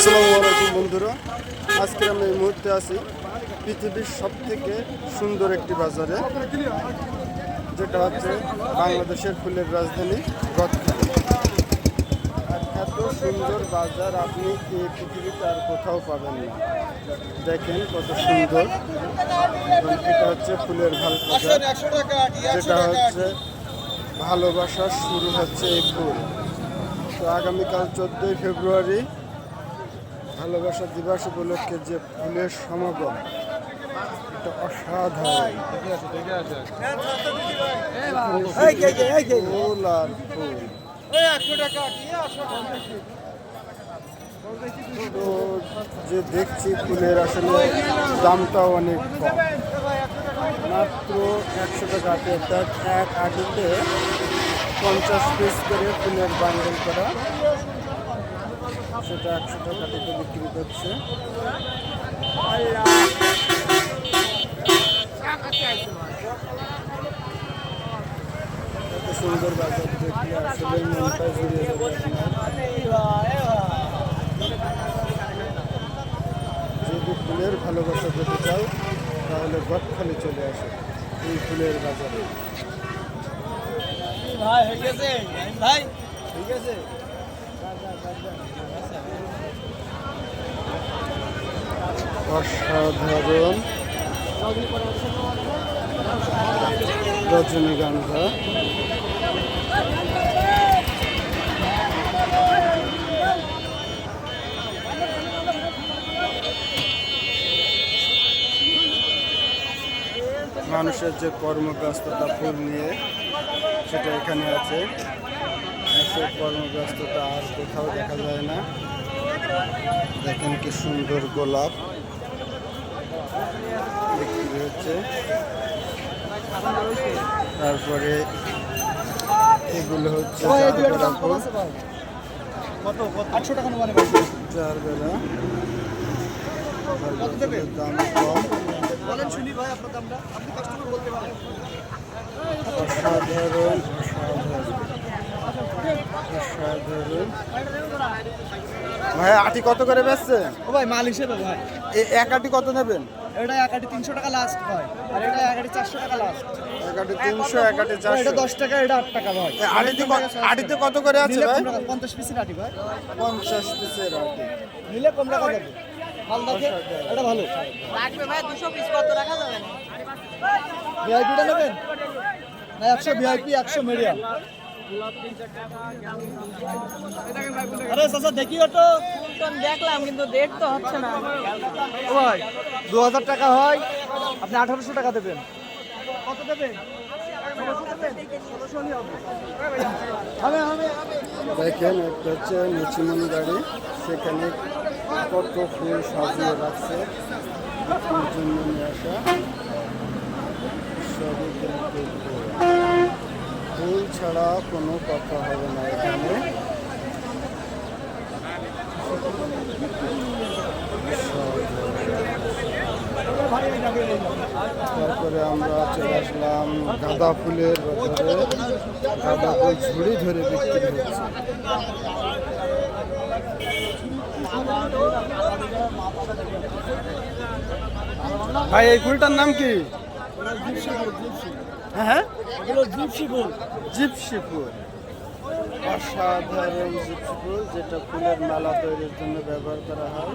আসসালামু আলাইকুম, বন্ধুরা। আজকে আমি এই মুহূর্তে আছি পৃথিবীর সব থেকে সুন্দর একটি বাজারে, যেটা হচ্ছে বাংলাদেশের ফুলের রাজধানী গদখালি এত সুন্দর বাজার আপনি এই পৃথিবীতে আর কোথাও পাবেন না। দেখেন কত সুন্দর। এটা হচ্ছে ফুলের ভালো বাজার, যেটা হচ্ছে ভালোবাসার শুরু হচ্ছে এই ফুল তো আগামীকাল চোদ্দোই ফেব্রুয়ারি ভালোবাসা দিবস উপলক্ষে যে ফুলের সমাগম এটা অসাধারণ। ফুল। আর ফুল তো যে দেখছি ফুলের আসলে দামটাও অনেক কম। মাত্র একশো টাকা অর্থাৎ এক আটিতে পঞ্চাশ পিস করে ফুলের বান্ডেল করা। সেটা একশো টাকা থেকে বিক্রি করছে। এত সুন্দর বাজার দেখলে আসলে মনটা জুড়িয়ে যদি ফুলের ভালোবাসা পেতে চাও তাহলে গদখালি চলে আসে এই ফুলের বাজারে। ভাই হয়ে গেছে? ভাই? ঠিক আছে? অসাধারণ। রজনীগন্ধা মানুষের যে কর্মব্যস্ততা ফুল নিয়ে সেটা এখানে আছে। এত কর্মব্যস্ততা আর কোথাও দেখা যায় না। দেখেন কি সুন্দর গোলাপ। বিক্রি হচ্ছে। তারপরে এগুলো হচ্ছে আটশো টাকা মানে চার বেলা দাম কম। শুনি ভাই আপনার দামটা। আপনি কাস্টমার বলতে পারেন। অসাধারণ অসাধারণ অসাধারণ। ভাই আটি কত করে বেচছে? ও ভাই মাল হিসেবে ভাই। এক আটি কত নেবেন? এটা এক আটি তিনশো টাকা লাস্ট ভাই। আর এটা এক আটি চারশো টাকা লাস্ট এক আটি তিনশো এক আটি এটা চারশো। দশ টাকা এটা আট টাকা ভাই। আটিতে আটিতে কত করে আছে ভাই? পঞ্চাশ পিসের আটি ভাই। পঞ্চাশ পিসের আটি। নিলে কম টাকা যাবে মাল দেখে এটা ভালো। লাগবে ভাই দুশো পিস কত রাখা যাবে ভিআইপিটা নেবেন? না একশো ভিআইপি একশো মিডিয়াম আরে চাচা দেখি ওটো টন দেখলাম কিন্তু ডেট তো হচ্ছে না। ভাই দু হাজার টাকা হয় আপনি আঠারোশো টাকা দেবেন। কত দেবেন? দেখেন একটা হচ্ছে মুচিমন গাড়ি সেখানে কত ফুল সাজিয়ে রাখছে। জন্য নিয়ে আসা সবই ফুল। ছাড়া কোনো কথা হবে না এখানে। তারপরে আমরা চলে আসলাম গাঁদা ফুলের বাজারে। গাঁদা ফুল ঝুড়ি ধরে বিক্রি হচ্ছে। ভাই এই ফুলটার নাম কি? হ্যাঁ? এগুলো জিপসি ফুল। জিপসি ফুল। অসাধারণ জিপসি ফুল যেটা ফুলের মালা তৈরির জন্য ব্যবহার করা হয়।